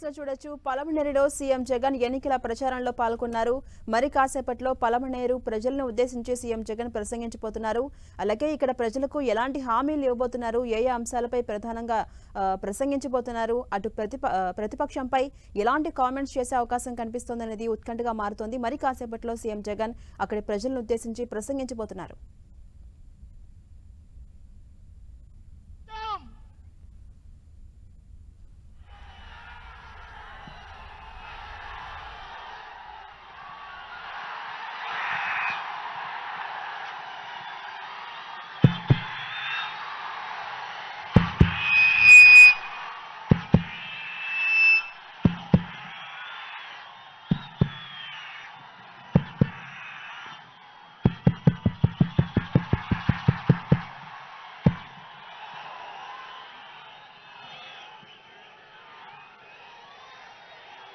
లో చూడొచ్చు. పలమనేరులో సీఎం జగన్ ఎన్నికల ప్రచారంలో పాల్గొన్నారు. మరి కాసేపట్లో పలమనేరు ప్రజలను ఉద్దేశించి సీఎం జగన్ ప్రసంగించబోతున్నారు. అలాగే ఇక్కడ ప్రజలకు ఎలాంటి హామీలు ఇవ్వబోతున్నారు? ఏ ఏ అంశాలపై ప్రధానంగా ప్రసంగించబోతున్నారు? అటు ప్రతిప ప్రతిపక్షంపై ఎలాంటి కామెంట్స్ చేసే అవకాశం కనిపిస్తోందనేది ఉత్కంఠగా మారుతోంది. మరి కాసేపట్లో సీఎం జగన్ అక్కడి ప్రజలను ఉద్దేశించి ప్రసంగించబోతున్నారు.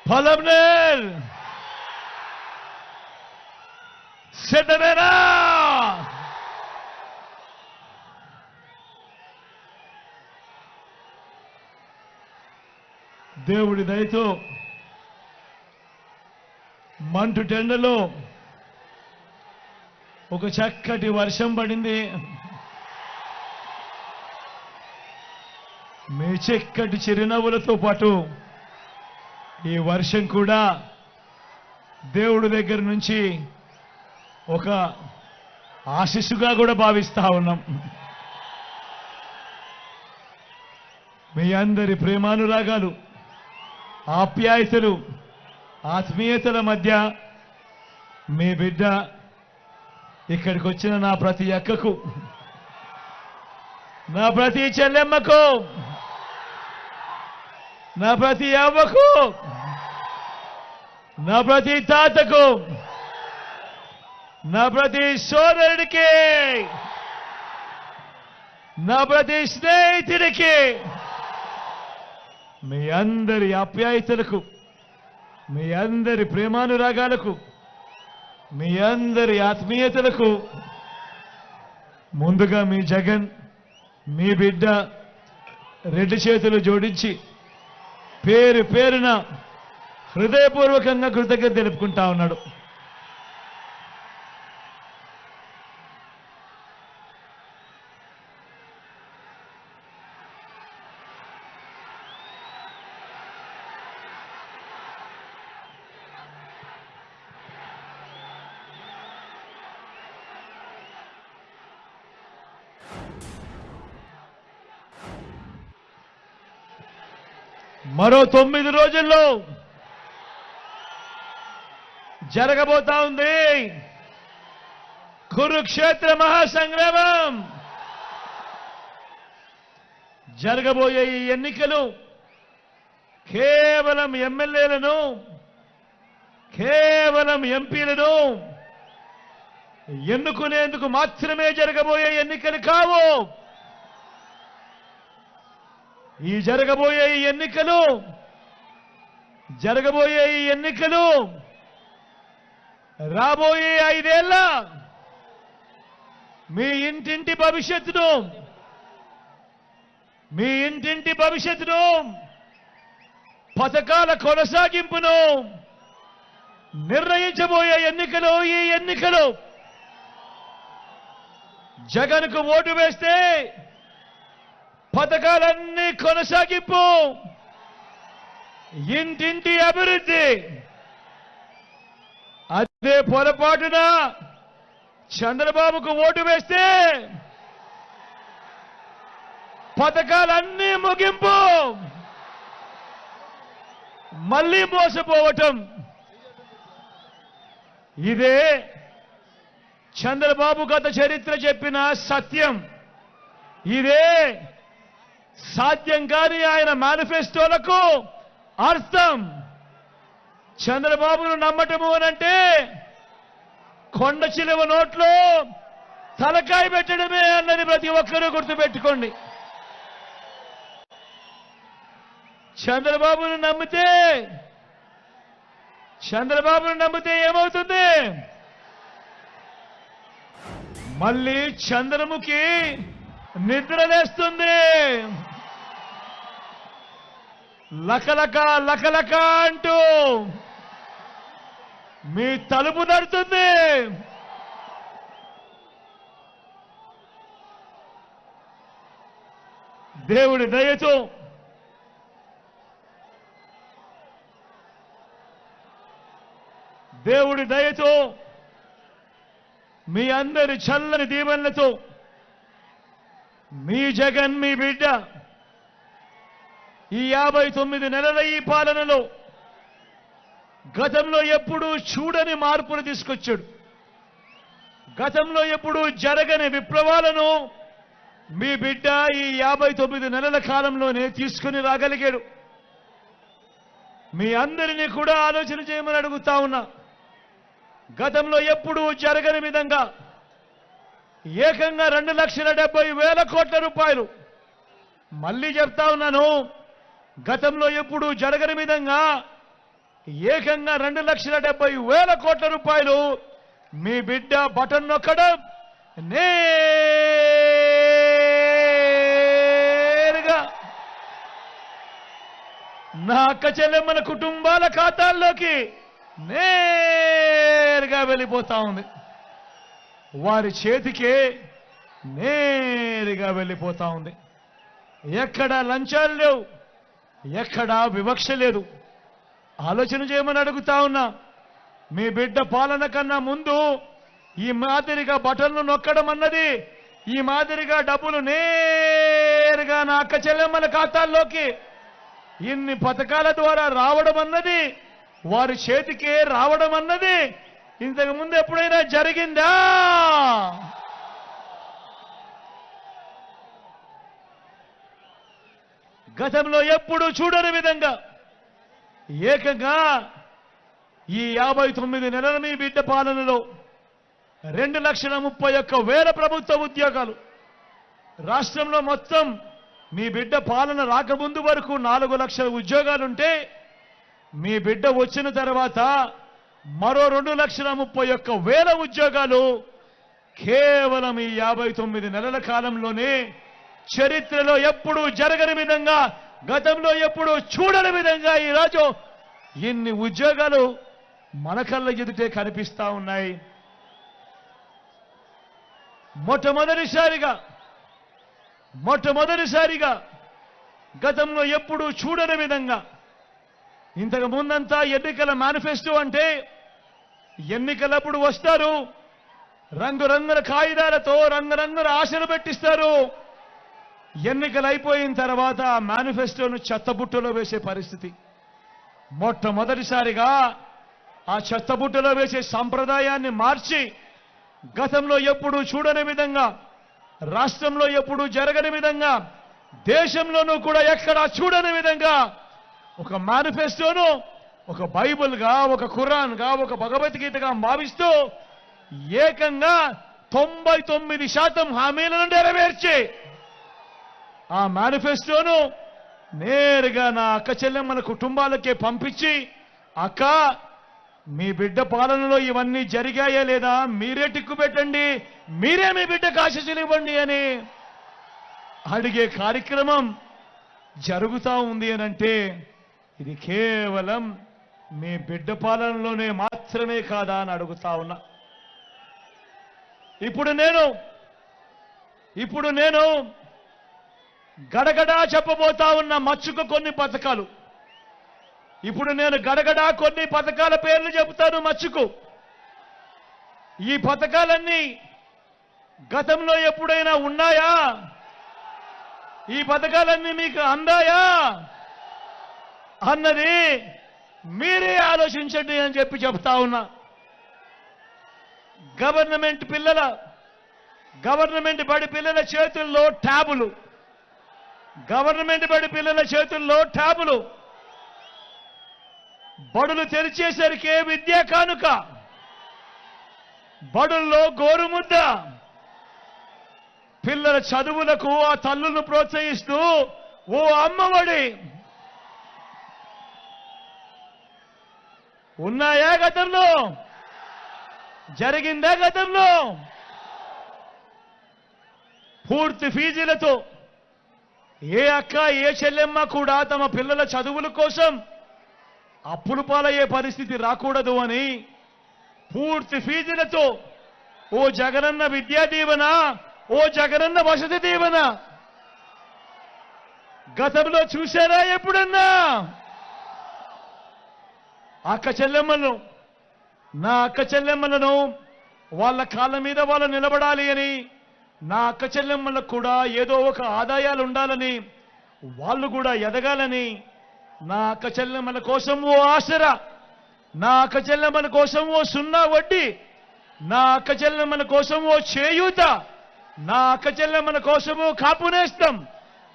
పొలంనేర్ సిద్ధమేనా దేవుడి దయతో మంటు టెండలో ఒక చక్కటి వర్షం పడింది. మీ చక్కటి చిరునవ్వులతో పాటు ఈ వర్షం కూడా దేవుడి దగ్గర నుంచి ఒక ఆశీస్సుగా కూడా భావిస్తా ఉన్నాం. మీ అందరి ప్రేమానురాగాలు ఆప్యాయతలు ఆత్మీయతల మధ్య మీ బిడ్డ ఇక్కడికి వచ్చిన నా ప్రతి అక్కకు నా ప్రతి చెల్లెమ్మకు నా ప్రతి అవ్వకు నా ప్రతి తాతకు నా ప్రతి సోదరుడికి నా ప్రతి స్నేహితుడికి మీ అందరి ఆప్యాయతలకు మీ అందరి ప్రేమానురాగాలకు మీ అందరి ఆత్మీయతలకు ముందుగా మీ జగన్ మీ బిడ్డ రెండు చేతులు జోడించి పేరు పేరున హృదయపూర్వకంగా కృతజ్ఞత తెలుపుకుంటా ఉన్నాడు. మరో తొమ్మిది రోజుల్లో జరగబోతా ఉంది కురుక్షేత్ర మహాసంగ్రామం. జరగబోయే ఈ ఎన్నికలు కేవలం ఎమ్మెల్యేలను కేవలం ఎంపీలను ఎన్నుకునేందుకు మాత్రమే జరగబోయే ఎన్నికలు కావు. ఈ జరగబోయే ఈ ఎన్నికలు జరగబోయే ఈ ఎన్నికలు రాబోయే ఐదేళ్ళ మీ ఇంటింటి భవిష్యత్తును మీ ఇంటింటి భవిష్యత్తును పథకాల కొనసాగింపును నిర్ణయించబోయే ఎన్నికలు ఈ ఎన్నికలు. జగన్కు ఓటు వేస్తే పథకాలన్నీ కొనసాగింపు. ఇంటింటి అభివృద్ధి. అదే పొరపాటున చంద్రబాబుకు ఓటు వేస్తే పథకాలన్నీ ముగింపు. మళ్ళీ మోసపోవటం. ఇదే చంద్రబాబు గత చరిత్ర చెప్పిన సత్యం. ఇదే సాధ్యం కాని ఆయన మేనిఫెస్టోలకు అర్థం. చంద్రబాబును నమ్మటము అనంటే కొండ చిలువ నోట్లో తలకాయ పెట్టడమే అన్నది ప్రతి ఒక్కరూ గుర్తుపెట్టుకోండి. చంద్రబాబును నమ్మితే చంద్రబాబును నమ్మితే ఏమవుతుంది? మళ్ళీ చంద్రముఖి నిద్రలేస్తుంది లకలక లకలక అంటూ మీ తలుపు నడుతుంది దేవుడి దయతో దేవుడి దయతో మీ అందరి చల్లని దీవెనలతో మీ జగన్ మీ బిడ్డ ఈ యాభై తొమ్మిది నెలల ఈ పాలనలో గతంలో ఎప్పుడూ చూడని మార్పులు తీసుకొచ్చాడు. గతంలో ఎప్పుడూ జరగని విప్లవాలను మీ బిడ్డ ఈ యాభై తొమ్మిది నెలల కాలంలోనే తీసుకుని రాగలిగాడు. మీ అందరినీ కూడా ఆలోచన చేయమని అడుగుతా ఉన్నా. గతంలో ఎప్పుడూ జరగని విధంగా ఏకంగా రెండు లక్షల డెబ్బై వేల కోట్ల రూపాయలు. మళ్ళీ చెప్తా ఉన్నాను గతంలో ఎప్పుడూ జరగని విధంగా ఏకంగా రెండు లక్షల డెబ్బై వేల కోట్ల రూపాయలు మీ బిడ్డ బటన్ నొక్కడం నేరుగా. నా అక్క చెల్లెమ్మల కుటుంబాల ఖాతాల్లోకి నేరుగా వెళ్ళిపోతా ఉంది. వారి చేతికే నేరుగా వెళ్ళిపోతా ఉంది. ఎక్కడా లంచాలు లేవు ఎక్కడా వివక్ష లేదు. ఆలోచన చేయమని అడుగుతా ఉన్నా మీ బిడ్డ పాలన కన్నా ముందు ఈ మాదిరిగా బటన్లు నొక్కడం అన్నది ఈ మాదిరిగా డబ్బులు నేరుగా నా అక్క చెల్లెమ్మల ఖాతాల్లోకి ఇన్ని పథకాల ద్వారా రావడం అన్నది వారి చేతికే రావడం అన్నది ఇంతకు ముందు ఎప్పుడైనా జరిగిందా? గతంలో ఎప్పుడు చూడని విధంగా ఏకంగా ఈ యాభై తొమ్మిది నెలల మీ బిడ్డ పాలనలో రెండు లక్షల ముప్పై ఒక్క వేల ప్రభుత్వ ఉద్యోగాలు. రాష్ట్రంలో మొత్తం మీ బిడ్డ పాలన రాకముందు వరకు నాలుగు లక్షల ఉద్యోగాలుంటే మీ బిడ్డ వచ్చిన తర్వాత మరో రెండు లక్షల ముప్పై ఒక్క వేల ఉద్యోగాలు కేవలం ఈ యాభై తొమ్మిది నెలల కాలంలోనే చరిత్రలో ఎప్పుడూ జరగని విధంగా గతంలో ఎప్పుడూ చూడని విధంగా ఈరోజు ఇన్ని ఉద్యోగాలు మన కళ్ళ ఎదుటే కనిపిస్తా ఉన్నాయి. మొట్టమొదటిసారిగా మొట్టమొదటిసారిగా గతంలో ఎప్పుడూ చూడని విధంగా ఇంతకు ముందంతా ఎన్నికల మేనిఫెస్టో అంటే ఎన్నికలప్పుడు వస్తారు. రంగురంగుల కాగితాలతో రంగురంగుల ఆశలు పెట్టిస్తారు. ఎన్నికలు అయిపోయిన తర్వాత ఆ మేనిఫెస్టోను చెత్తబుట్టలో వేసే పరిస్థితి. మొట్టమొదటిసారిగా ఆ చెత్తబుట్టలో వేసే సంప్రదాయాన్ని మార్చి గతంలో ఎప్పుడూ చూడని విధంగా రాష్ట్రంలో ఎప్పుడూ జరగని విధంగా దేశంలోనూ కూడా ఎక్కడా చూడని విధంగా ఒక మేనిఫెస్టోను ఒక బైబుల్గా ఒక ఖురాన్గా ఒక భగవద్గీతగా భావిస్తూ ఏకంగా తొంభై తొమ్మిది శాతం హామీలను నెరవేర్చి ఆ మేనిఫెస్టోను నేరుగా నా అక్క చెల్లెమ్మల కుటుంబాలకే పంపించి అక్క మీ బిడ్డ పాలనలో ఇవన్నీ జరిగాయా లేదా? మీరే టిక్కు పెట్టండి. మీరే మీ బిడ్డకు ఆశీస్సులు ఇవ్వండి అని అడిగే కార్యక్రమం జరుగుతూ ఉంది అని అంటే ఇది కేవలం మీ బిడ్డ పాలనలోనే మాత్రమే కాదా అని అడుగుతా ఉన్నా. ఇప్పుడు నేను ఇప్పుడు నేను గడగడా చెప్పబోతా ఉన్న మచ్చుకు కొన్ని పథకాలు. ఇప్పుడు నేను గడగడా కొన్ని పథకాల పేర్లు చెబుతాను మచ్చుకు. ఈ పథకాలన్నీ గతంలో ఎప్పుడైనా ఉన్నాయా? ఈ పథకాలన్నీ మీకు అందాయా? అన్నది మీరే ఆలోచించండి అని చెప్పి చెప్తా ఉన్నా. గవర్నమెంట్ పిల్లల గవర్నమెంట్ బడి పిల్లల చేతుల్లో ట్యాబులు గవర్నమెంట్ బడి పిల్లల చేతుల్లో ట్యాబులు. బడులు తెరిచేసరికే విద్యా కానుక బడుల్లో గోరుముద్ద. పిల్లల చదువులకు ఆ తల్లులను ప్రోత్సహిస్తూ ఓ అమ్మఒడి ఉన్నాయా గతంలో? జరిగిందా గతంలో? పూర్తి ఫీజులతో ఏ అక్క ఏ చెల్లెమ్మ కూడా తమ పిల్లల చదువుల కోసం అప్పులు పాలయ్యే పరిస్థితి రాకూడదు అని పూర్తి ఫీజులతో ఓ జగనన్న విద్యా దీవెన ఓ జగనన్న వసతి దీవెన. గతంలో చూశారా ఎప్పుడన్నా? అక్క చెల్లెమ్మలను నా అక్క చెల్లెమ్మలను వాళ్ళ కాళ్ళ మీద వాళ్ళు నిలబడాలి అని నా అక్క చెల్లెమ్మలకు కూడా ఏదో ఒక ఆదాయాలు ఉండాలని వాళ్ళు కూడా ఎదగాలని నా అక్క చెల్లెమ్మల కోసం ఓ ఆసరా నా అక్క చెల్లెమ్మల కోసం ఓ సున్నా వడ్డీ నా అక్క చెల్లెమ్మల కోసం ఓ చేయూత నా అక్క చెల్లెమ్మల కోసము కాపునేస్తాం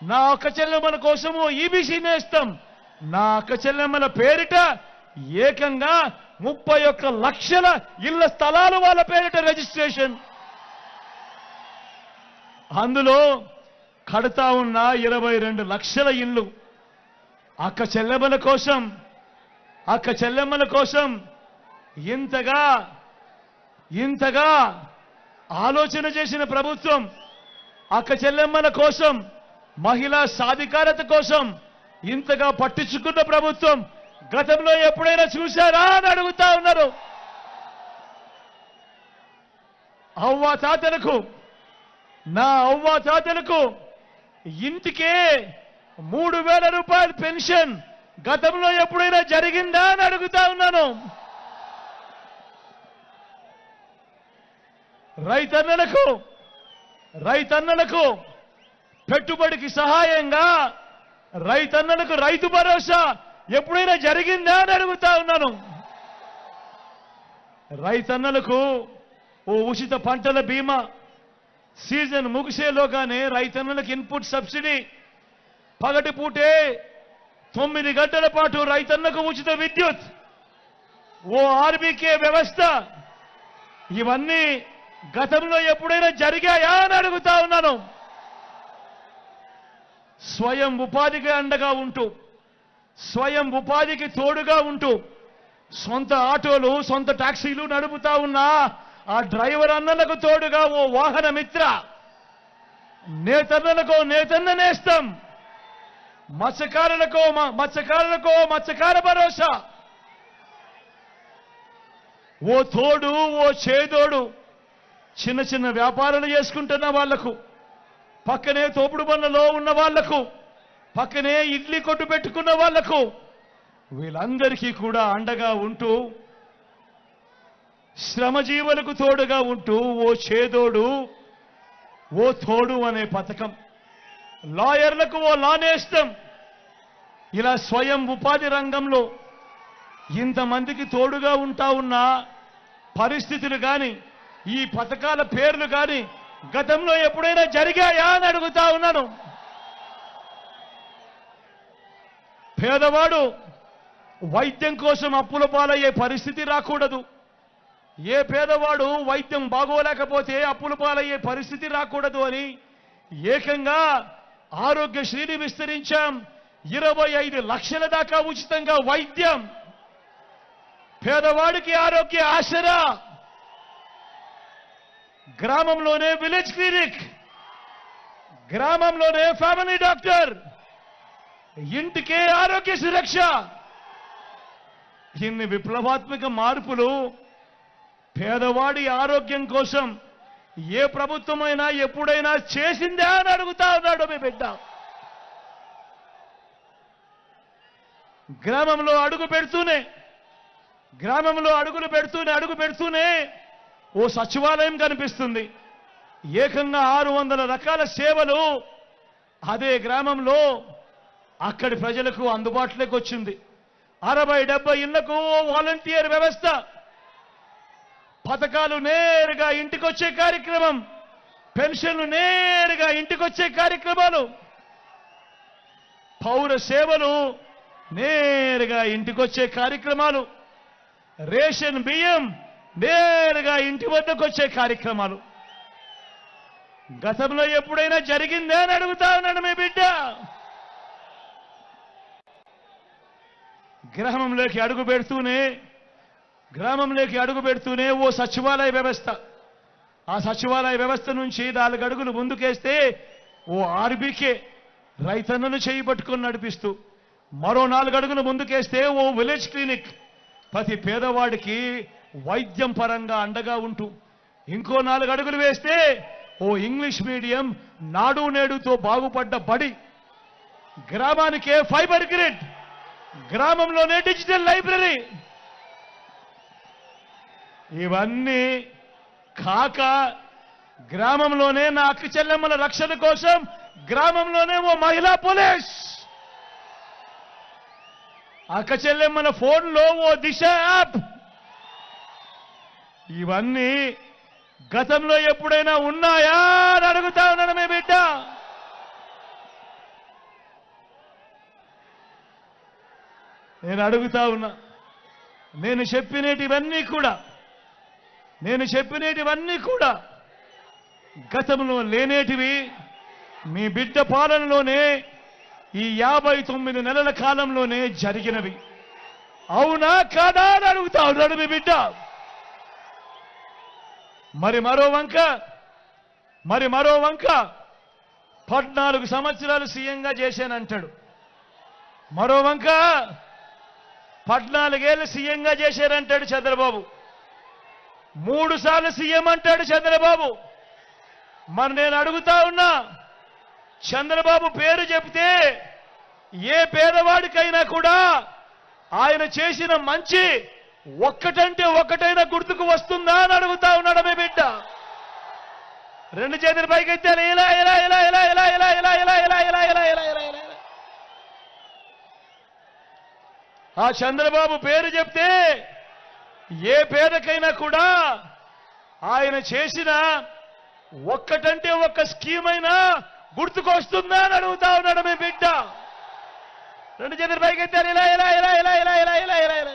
నా అక్క చెల్లెమ్మల కోసము ఈబీసీ నేస్తాం నా అక్క చెల్లెమ్మల పేరిట ఏకంగా ముప్పై ఒక్క లక్షల ఇళ్ళ స్థలాలు వాళ్ళ పేరిట రిజిస్ట్రేషన్. అందులో కడతా ఉన్న ఇరవై రెండు లక్షల ఇల్లు అక్క చెల్లెమ్మల కోసం అక్క చెల్లెమ్మల కోసం ఇంతగా ఇంతగా ఆలోచన చేసిన ప్రభుత్వం అక్క చెల్లెమ్మల కోసం మహిళా సాధికారత కోసం ఇంతగా పట్టించుకున్న ప్రభుత్వం గతంలో ఎప్పుడైనా చూశారా అని అడుగుతా ఉన్నారు. అవ్వ తాతలకు నా అవ్వ తాతలకు ఇంటికే మూడు వేల రూపాయల పెన్షన్ గతంలో ఎప్పుడైనా జరిగిందా అని అడుగుతా ఉన్నాను. రైతన్నలకు రైతన్నలకు పెట్టుబడికి సహాయంగా రైతన్నలకు రైతు భరోసా ఎప్పుడైనా జరిగిందా అని అడుగుతా ఉన్నాను. రైతన్నలకు ఓ ఉచిత పంటల బీమా సీజన్ ముగిసేలోగానే రైతన్నలకు ఇన్పుట్ సబ్సిడీ. పగటి పూటే తొమ్మిది గంటల పాటు రైతన్నకు ఉచిత విద్యుత్. ఓ ఆర్బీకే వ్యవస్థ. ఇవన్నీ గతంలో ఎప్పుడైనా జరిగాయా అని అడుగుతా ఉన్నాను. స్వయం ఉపాధికి అండగా ఉంటూ స్వయం ఉపాధికి తోడుగా ఉంటూ సొంత ఆటోలు సొంత టాక్సీలు నడుపుతా ఉన్న ఆ డ్రైవర్ అన్నలకు తోడుగా ఓ వాహన మిత్ర. నేతన్నలకు నేతన్న నేస్తాం. మత్స్యకారులకో మ- మత్స్యకార భరోసా. ఓ తోడు ఓ చేదోడు చిన్న చిన్న వ్యాపారాలు చేసుకుంటున్న వాళ్ళకు పక్కనే తోపుడు బండ్లలో ఉన్న వాళ్ళకు పక్కనే ఇడ్లీ కొట్టు పెట్టుకున్న వాళ్ళకు వీళ్ళందరికీ కూడా అండగా ఉంటూ శ్రమజీవులకు తోడుగా ఉంటూ ఓ చేదోడు ఓ తోడు అనే పథకం. లాయర్లకు ఓ లానేస్తం. ఇలా స్వయం ఉపాధి రంగంలో ఇంతమందికి తోడుగా ఉంటా ఉన్న పరిస్థితులు కానీ ఈ పథకాల పేర్లు కానీ గతంలో ఎప్పుడైనా జరిగాయా అని అడుగుతా ఉన్నాను. పేదవాడు వైద్యం కోసం అప్పుల పాలయ్యే పరిస్థితి రాకూడదు. ఏ పేదవాడు వైద్యం బాగోలేకపోతే అప్పుల పాలయ్యే పరిస్థితి రాకూడదు అని ఏకంగా ఆరోగ్యశ్రీని విస్తరించాం. ఇరవై ఐదు లక్షల దాకా ఉచితంగా వైద్యం. పేదవాడికి ఆరోగ్య ఆసరా గ్రామంలోనే విలేజ్ క్లినిక్. గ్రామంలోనే ఫ్యామిలీ డాక్టర్. ఇంటికే ఆరోగ్య సురక్ష. ఇన్ని విప్లవాత్మక మార్పులు పేదవాడి ఆరోగ్యం కోసం ఏ ప్రభుత్వమైనా ఎప్పుడైనా చేసిందా అని అడుగుతా ఉన్నాడు మీ బిడ్డ. గ్రామంలో అడుగు పెడుతూనే గ్రామంలో అడుగులు పెడుతూనే అడుగు పెడుతూనే ఓ సచివాలయం కనిపిస్తుంది. ఏకంగా ఆరు వందల రకాల సేవలు అదే గ్రామంలో అక్కడి ప్రజలకు అందుబాటులోకి వచ్చింది. అరవై డెబ్బై ఇళ్ళకు వాలంటీర్ వ్యవస్థ. పథకాలు నేరుగా ఇంటికొచ్చే కార్యక్రమం. పెన్షన్లు నేరుగా ఇంటికొచ్చే కార్యక్రమాలు. పౌర సేవలు నేరుగా ఇంటికొచ్చే కార్యక్రమాలు. రేషన్ బియ్యం నేరుగా ఇంటి వద్దకు వచ్చే కార్యక్రమాలు. గతంలో ఎప్పుడైనా జరిగిందే అని అడుగుతా ఉన్నాడు మీ బిడ్డ. గ్రామంలోకి అడుగు పెడుతూనే గ్రామంలోకి అడుగు పెడుతూనే ఓ సచివాలయ వ్యవస్థ. ఆ సచివాలయ వ్యవస్థ నుంచి నాలుగు అడుగులు ముందుకేస్తే ఓ ఆర్బీకే రైతన్నను చేయి పట్టుకొని నడిపిస్తూ మరో నాలుగు అడుగులు ముందుకేస్తే ఓ విలేజ్ క్లినిక్. ప్రతి పేదవాడికి వైద్యం పరంగా అండగా ఉంటూ ఇంకో నాలుగు అడుగులు వేస్తే ఓ ఇంగ్లీష్ మీడియం నాడు నేడుతో బాగుపడ్డ బడి. గ్రామానికే ఫైబర్ గ్రిడ్. గ్రామంలోనే డిజిటల్ లైబ్రరీ ఇవన్నీ కాక గ్రామంలోనే నా అక్క చెల్లెమ్మల రక్షణ కోసం గ్రామంలోనే ఓ మహిళా పోలీస్. అక్క చెల్లెమ్మల ఫోన్లో ఓ దిశ యాప్. ఇవన్నీ గతంలో ఎప్పుడైనా ఉన్నాయా అని అడుగుతా ఉన్నాను మీ బిడ్డ నేను అడుగుతా ఉన్నా. నేను చెప్పినటివన్నీ కూడా నేను చెప్పినటివన్నీ కూడా గతంలో లేనేటివి మీ బిడ్డ పాలనలోనే ఈ యాభై తొమ్మిది నెలల కాలంలోనే జరిగినవి. అవునా కాదా అని అడుగుతా ఉన్నాడు మీ బిడ్డ. మరి మరో వంక మరి మరో వంక పద్నాలుగు సంవత్సరాలు సీఎంగా చేశానంటాడు. మరో వంక పద్నాలుగేళ్ళు సీఎంగా చేశారంటాడు చంద్రబాబు మూడు సార్లు సీఎం అంటాడు చంద్రబాబు మరి నేను అడుగుతా ఉన్నా చంద్రబాబు పేరు చెప్తే ఏ పేదవాడికైనా కూడా ఆయన చేసిన మంచి ఒక్కటంటే ఒక్కటైనా గుర్తుకు వస్తుందా అని అడుగుతా ఉన్నాడు మీ బిడ్డ రెండు చేతుల పైకి ఎత్తారు ఇలా ఇలా ఇలా ఇలా ఇలా ఇలా ఇలా ఇలా ఇలా ఇలా ఇలా ఇలా ఇలా ఆ చంద్రబాబు పేరు చెప్తే ఏ పేదకైనా కూడా ఆయన చేసిన ఒక్కటంటే ఒక్క స్కీమ్ అయినా గుర్తుకొస్తుందా అని అడుగుతా ఉన్నాడు మీ బిడ్డ. రెండు చేతులు పైకెత్తారు ఇలా ఇలా ఇలా ఇలా ఇలా ఇలా ఇలా ఇలా ఇలా.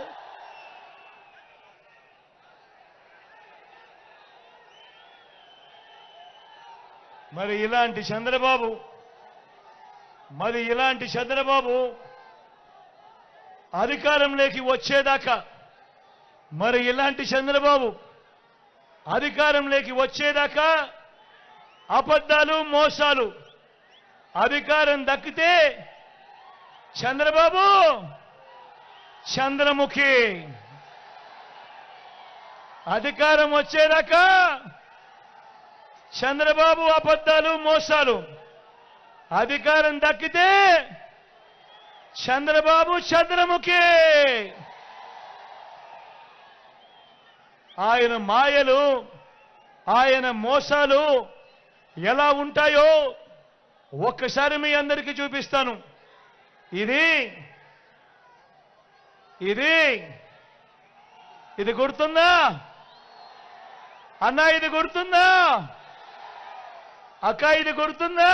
మరి ఇలాంటి చంద్రబాబు మరి ఇలాంటి చంద్రబాబు అధికారంలోకి వచ్చేదాకా. మరి ఇలాంటి చంద్రబాబు అధికారంలోకి వచ్చేదాకా అబద్ధాలు మోసాలు అధికారం దక్కితే చంద్రబాబు చంద్రముఖి. అధికారం వచ్చేదాకా చంద్రబాబు అబద్ధాలు మోసాలు అధికారం దక్కితే చంద్రబాబు చంద్రముఖి. ఆయన మాయలు ఆయన మోసాలు ఎలా ఉంటాయో ఒక్కసారి మీ అందరికీ చూపిస్తాను. ఇది ఇది ఇది గుర్తుందా? అన్నా ఇది గుర్తుందా? అక్క ఇది గుర్తుందా?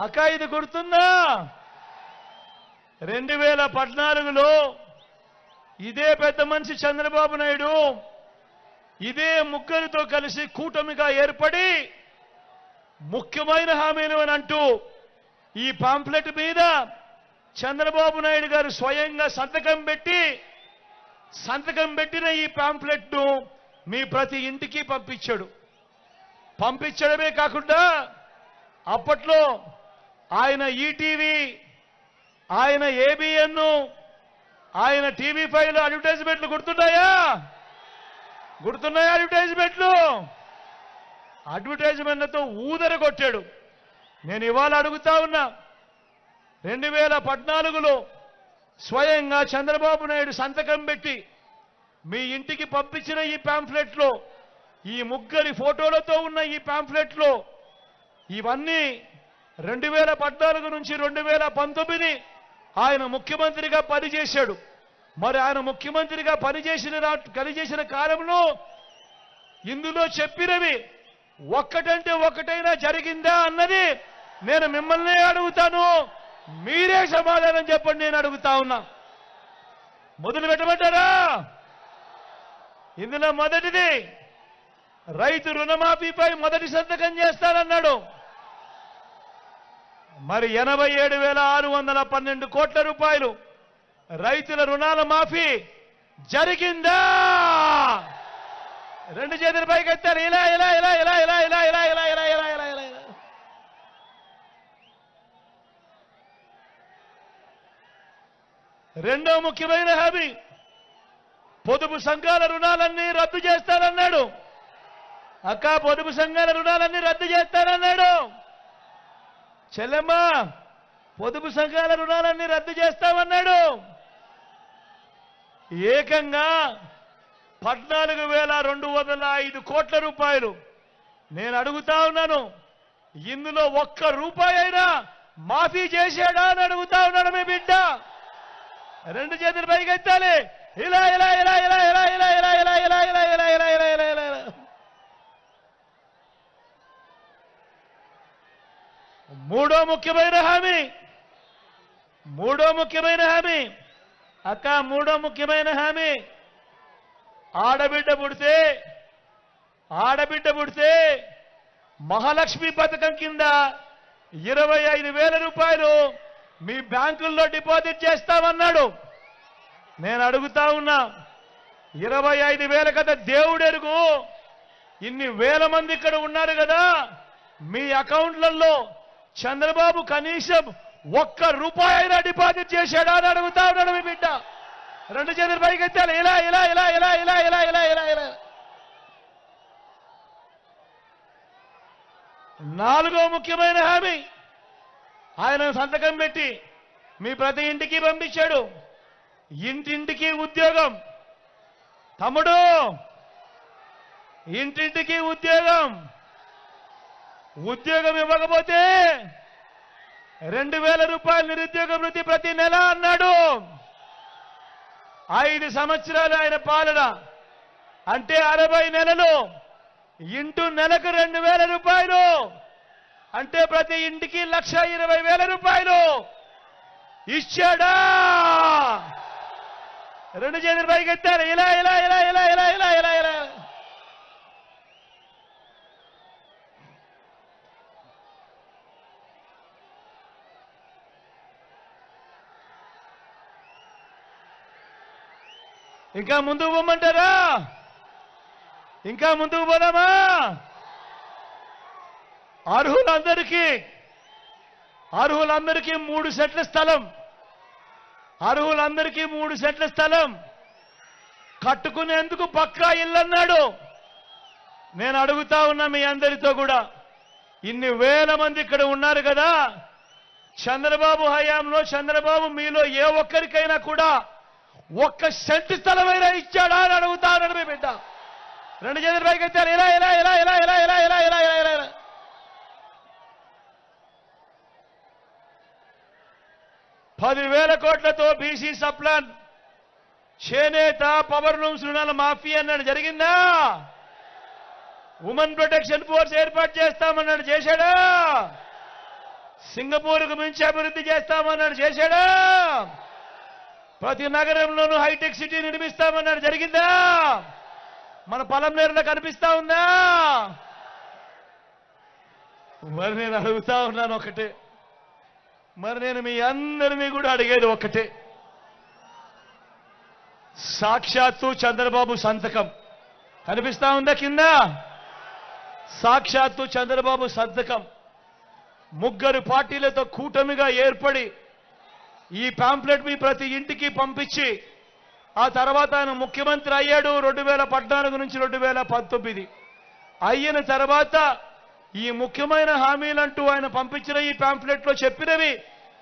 అక్క ఇది గుర్తుందా? రెండు వేల పద్నాలుగులో ఇదే పెద్ద మనిషి చంద్రబాబు నాయుడు ఇదే ముగ్గురితో కలిసి కూటమిగా ఏర్పడి ముఖ్యమైన హామీలు అని అంటూ ఈ పాంప్లెట్ మీద చంద్రబాబు నాయుడు గారు స్వయంగా సంతకం పెట్టి సంతకం పెట్టిన ఈ పాంప్లెట్ను మీ ప్రతి ఇంటికి పంపించాడు. పంపించడమే కాకుండా అప్పట్లో ఆయన ఈటీవీ ఆయన ఏబిఎన్ ఆయన టీవీ ఫైవ్ అడ్వర్టైజ్మెంట్లు గుర్తున్నాయా గుర్తున్నాయా అడ్వర్టైజ్మెంట్లు? అడ్వర్టైజ్మెంట్లతో ఊదర కొట్టాడు నేను ఇవాళ అడుగుతా ఉన్నా రెండు వేల పద్నాలుగులో స్వయంగా చంద్రబాబు నాయుడు సంతకం పెట్టి మీ ఇంటికి పంపించిన ఈ ప్యాంఫ్లెట్లో ఈ ముగ్గురి ఫోటోలతో ఉన్న ఈ ప్యాంఫ్లెట్లో ఇవన్నీ రెండు వేల పద్నాలుగు నుంచి రెండు వేల పంతొమ్మిది ఆయన ముఖ్యమంత్రిగా పనిచేశాడు. మరి ఆయన ముఖ్యమంత్రిగా పనిచేసిన కలిచేసిన కాలంలో ఇందులో చెప్పినవి ఒక్కటంటే ఒక్కటైనా జరిగిందా అన్నది నేను మిమ్మల్ని అడుగుతాను. మీరే సమాధానం చెప్పండి నేను అడుగుతా ఉన్నా. మొదలు పెట్టమంటారా? ఇందులో మొదటిది రైతు రుణమాఫీపై మొదటి సంతకం చేస్తానన్నాడు. మరి ఎనభై ఏడు వేల ఆరు వందల పన్నెండు కోట్ల రూపాయలు రైతుల రుణాల మాఫీ జరిగిందా రెండు చేతుల పైకి ఎత్తారు ఇలా ఇలా ఇలా ఇలా ఇలా ఇలా ఇలా ఇలా ఇలా ఇలా ఇలా ఇలా ఇలా రెండో ముఖ్యమైన హామీ పొదుపు సంఘాల రుణాలన్నీ రద్దు చేస్తానన్నాడు అక్క పొదుపు సంఘాల రుణాలన్నీ రద్దు చేస్తానన్నాడు చెల్లెమ్మ పొదుపు సంఘాల రుణాలన్నీ రద్దు చేస్తామన్నాడు ఏకంగా పద్నాలుగు వేల రెండు వందల ఐదు కోట్ల రూపాయలు నేను అడుగుతా ఉన్నాను ఇందులో ఒక్క రూపాయి అయినా మాఫీ చేశాడా అని అడుగుతా ఉన్నాడు మీ బిడ్డ రెండు చేతులు పైకెత్తాలి ఇలా ఇలా ఇలా ఇలా ఇలా ఇలా ఇలా ఇలా ఇలా ఇలా ఇలా ఇలా ఇలా ఇలా ఇలా ఇలా మూడో ముఖ్యమైన హామీ. మూడో ముఖ్యమైన హామీ. అక్క మూడో ముఖ్యమైన హామీ. ఆడబిడ్డ పుడితే ఆడబిడ్డ పుడితే మహాలక్ష్మి పథకం కింద ఇరవై ఐదు వేల రూపాయలు మీ బ్యాంకుల్లో డిపాజిట్ చేస్తామన్నాడు. నేను అడుగుతా ఉన్నా ఇరవై ఐదు వేల కదా దేవుడెరుగు ఇన్ని వేల మంది ఇక్కడ ఉన్నారు కదా మీ అకౌంట్లలో చంద్రబాబు కనీసం ఒక్క రూపాయి అయినా డిపాజిట్ చేశాడా అని అడుగుతా ఉన్నాడు మీ బిడ్డ. రెండు చేతులు పైకి ఎత్తాలి. ఇలా ఇలా ఇలా ఇలా ఇలా ఇలా ఇలా ఇలా ఇలా. నాలుగో ముఖ్యమైన హామీ. ఆయన సంతకం పెట్టి మీ ప్రతి ఇంటికి పంపించాడు. ఇంటింటికి ఉద్యోగం. తమ్ముడు ఇంటింటికి ఉద్యోగం. ఉద్యోగం ఇవ్వకపోతే రెండు వేల రూపాయలు నిరుద్యోగ వృత్తి ప్రతి నెల అన్నాడు. ఐదు సంవత్సరాలు ఆయన పాలన. అంటే అరవై నెలలు. ఇంటూ నెలకు రెండు వేల రూపాయలు. అంటే ప్రతి ఇంటికి లక్ష ఇరవై వేల రూపాయలు. ఇచ్చాడా? రెండు చేతులు పైకి ఎత్తారు. ఇలా ఇలా ఇలా ఇలా ఇలా ఇలా ఇలా ఇలా. ఇంకా ముందుకు పోమంటారా? ఇంకా ముందుకు పోదామా? అర్హులందరికీ అర్హులందరికీ మూడు సెట్ల స్థలం. అర్హులందరికీ మూడు సెట్ల స్థలం. కట్టుకునేందుకు పక్కా ఇల్లన్నాడు. నేను అడుగుతా ఉన్నా మీ అందరితో కూడా ఇన్ని వేల మంది ఇక్కడ ఉన్నారు కదా చంద్రబాబు హయాంలో చంద్రబాబు మీలో ఏ ఒక్కరికైనా కూడా ఒక్క సెంటు స్థలమైనా ఇచ్చాడా అని అడుగుతా మీ బిడ్డ రెండు చేతుల పైకి ఎత్తారు ఇలా ఇలా ఇలా ఇలా ఇలా ఇలా ఇలా ఇలా ఇలా ఇలా ఇలా పదివేల కోట్లతో బీసీ సప్లాన్ చేనేత పవర్ లూమ్స్ రుణాల మాఫీ అన్నాడు జరిగిందా ఉమెన్ ప్రొటెక్షన్ ఫోర్స్ ఏర్పాటు చేస్తామన్నాడు చేశాడా సింగపూర్కు మించి అభివృద్ధి చేస్తామన్నాడు చేశాడా ప్రతి నగరంలోనూ హైటెక్ సిటీ నిర్మిస్తామన్నాడు. జరిగిందా? మన పొలం నేరులో కనిపిస్తా ఉందా? మరి నేను అడుగుతా ఉన్నాను ఒకటే. మరి నేను మీ అందరినీ కూడా అడిగేది ఒకటే. సాక్షాత్తు చంద్రబాబు సంతకం. కనిపిస్తా ఉందా కింద? సాక్షాత్తు చంద్రబాబు సంతకం. ముగ్గురు పార్టీలతో కూటమిగా ఏర్పడి ఈ పాంప్లెట్ మీ ప్రతి ఇంటికి పంపించి ఆ తర్వాత ఆయన ముఖ్యమంత్రి అయ్యాడు రెండు వేల పద్నాలుగు నుంచి రెండు వేల పంతొమ్మిది అయిన తర్వాత ఈ ముఖ్యమైన హామీలంటూ ఆయన పంపించిన ఈ పాంప్లెట్లో చెప్పినవి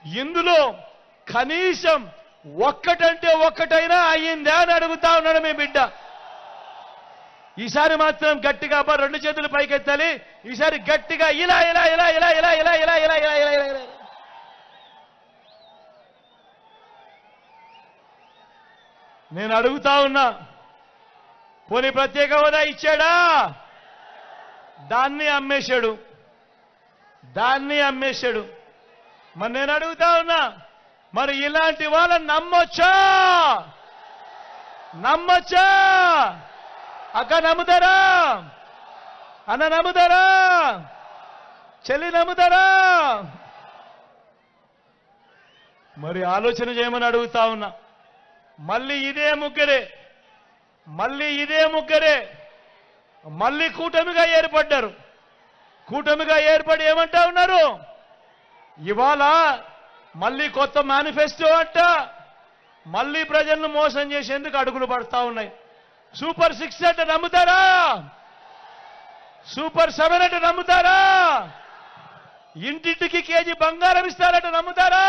ఇందులో కనీసం ఒక్కటంటే ఒక్కటైనా అయ్యిందా అని అడుగుతా ఉన్నాడు మీ బిడ్డ ఈసారి మాత్రం గట్టిగా అబ్బా రెండు చేతులు పైకెత్తాలి ఈసారి గట్టిగా ఇలా ఇలా ఇలా ఇలా ఇలా ఇలా ఇలా ఇలా ఇలా ఇలా ఇలా ఇలా నేను అడుగుతా ఉన్నా. పోనీ ప్రత్యేక హోదా ఇచ్చాడా? దాన్ని అమ్మేశాడు. దాన్ని అమ్మేశాడు. మరి నేను అడుగుతా ఉన్నా మరి ఇలాంటి వాళ్ళని నమ్మొచ్చా? నమ్మొచ్చా? అక్క నమ్ముతారా? అన్న నమ్ముతారా? చెల్లి నమ్ముతారా? మరి ఆలోచన చేయమని అడుగుతా ఉన్నా. మళ్ళీ ఇదే ముగ్గురే. మళ్ళీ ఇదే ముగ్గురే. మళ్ళీ కూటమిగా ఏర్పడ్డారు. కూటమిగా ఏర్పడి ఏమంటా ఉన్నారు? ఇవాళ మళ్ళీ కొత్త మేనిఫెస్టో అంట. మళ్ళీ ప్రజలను మోసం చేసేందుకు అడుగులు పడతా ఉన్నాయి. సూపర్ సిక్స్ అంటే నమ్ముతారా? సూపర్ సెవెన్ అంటే నమ్ముతారా? ఇంటింటికి కేజీ బంగారం ఇస్తారంటే నమ్ముతారా?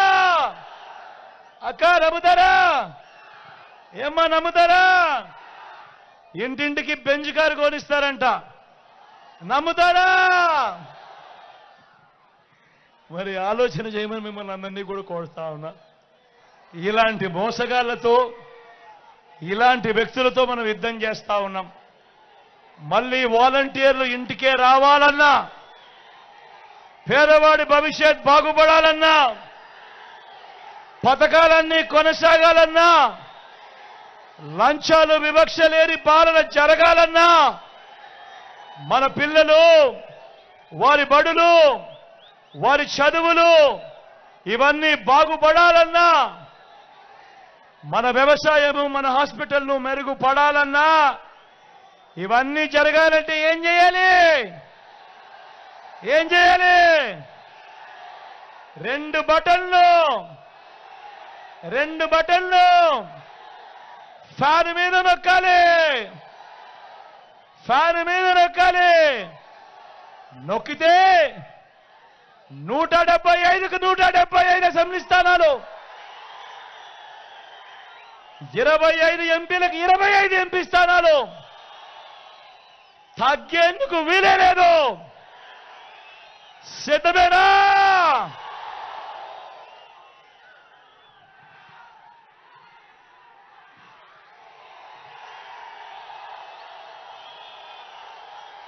అక్క నమ్ముతారా? ఏమ్మా నమ్ముతారా? ఇంటింటికి బెంచ్ కారు కొనిస్తారంట. నమ్ముతారా? మరి ఆలోచన చేయమని మిమ్మల్ని అందరినీ కూడా కోరుతా ఉన్నా. ఇలాంటి మోసగాళ్ళతో ఇలాంటి వ్యక్తులతో మనం యుద్ధం చేస్తా ఉన్నాం. మళ్ళీ వాలంటీర్లు ఇంటికే రావాలన్నా పేదవాడి భవిష్యత్ బాగుపడాలన్నా పథకాలన్నీ కొనసాగాలన్నా లంచాలు వివక్ష లేని పాలన జరగాలన్నా మన పిల్లలు వారి బడులు వారి చదువులు ఇవన్నీ బాగుపడాలన్నా మన వ్యవసాయము మన హాస్పిటల్ను మెరుగుపడాలన్నా ఇవన్నీ జరగాలంటే ఏం చేయాలి? ఏం చేయాలి? రెండు బటన్లు రెండు బటన్లు ఫ్యాన్ మీద నొక్కాలి. ఫ్యాన్ మీద నొక్కాలి. నొక్కితే నూట డెబ్బై ఐదుకు నూట డెబ్బై ఐదు అసెంబ్లీ స్థానాలు. ఇరవై ఐదు ఎంపీలకు ఇరవై ఐదు ఎంపీ స్థానాలు. తగ్గేందుకు వీలే లేదు. సిద్ధమేనా?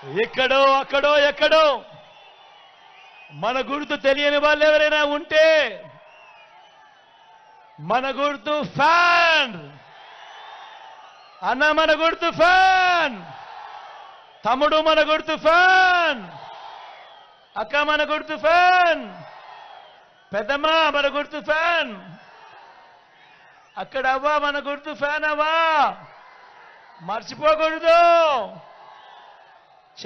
ఎక్కడో అక్కడో ఎక్కడో. మన గుర్తు తెలియని వాళ్ళు ఎవరైనా ఉంటే మన గుర్తు ఫ్యాన్. అన్న మన గుర్తు ఫ్యాన్. తమ్ముడు మన గుర్తు ఫ్యాన్. అక్క మన గుర్తు ఫ్యాన్. పెద్దమ్మ మన గుర్తు ఫ్యాన్. అక్కడ అవ్వా మన గుర్తు ఫ్యాన్ అవ్వా. మర్చిపోకూడదు.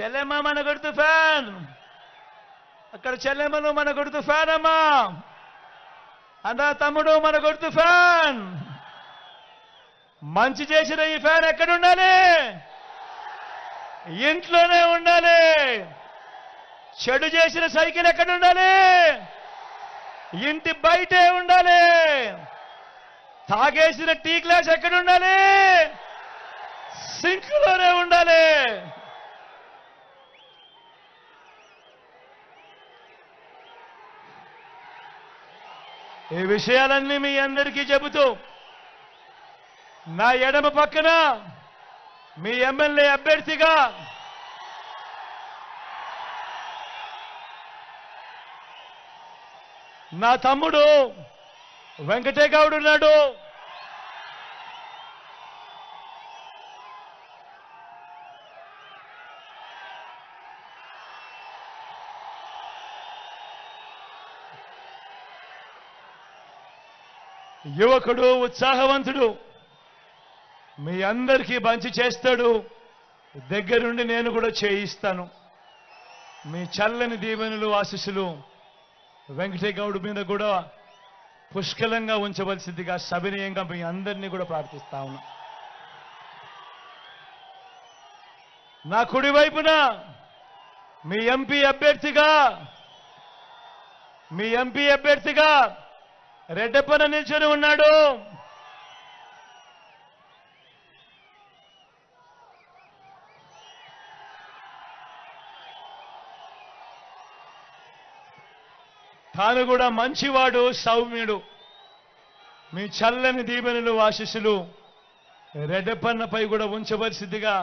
చెల్లెమ్మ మన గుర్తు ఫ్యాన్. అక్కడ చెల్లెమ్మను మన గుర్తు ఫ్యాన్ అమ్మా అన్న తమ్ముడు మన గుర్తు ఫ్యాన్. మంచి చేసిన ఈ ఫ్యాన్ ఎక్కడ ఉండాలి ఇంట్లోనే ఉండాలి. చెడు చేసిన సైకిల్ ఎక్కడ ఉండాలి ఇంటి బయటే ఉండాలి. తాగేసిన టీ గ్లాస్ ఎక్కడ ఉండాలి సింక్లోనే ఉండాలి. ఈ విషయాలన్నీ మీ అందరికీ చెబుతూ నా ఎడమ పక్కన మీ ఎమ్మెల్యే అభ్యర్థిగా నా తమ్ముడు వెంకటే గౌడ్ ఉన్నాడు. యువకుడు ఉత్సాహవంతుడు. మీ అందరికీ మంచి చేస్తాడు. దగ్గరుండి నేను కూడా చేయిస్తాను. మీ చల్లని దీవెనలు ఆశీస్సులు వెంకటేగౌడ్ మీద కూడా పుష్కలంగా ఉంచవలసిందిగా సవినయంగా మీ అందరినీ కూడా ప్రార్థిస్తా ఉన్నా. నా కుడివైపున మీ ఎంపీ అభ్యర్థిగా మీ ఎంపీ అభ్యర్థిగా రెడ్డప్పన నిల్చొని ఉన్నాడు. తాను కూడా మంచివాడు సౌమ్యుడు. మీ చల్లని దీవెనలు ఆశీస్సులు రెడ్డప్పన్నపై కూడా ఉంచవలసిందిగా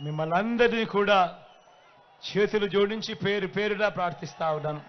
మిమ్మల్ని అందరినీ కూడా చేతులు జోడించి పేరు పేరుగా ప్రార్థిస్తా ఉన్నాను.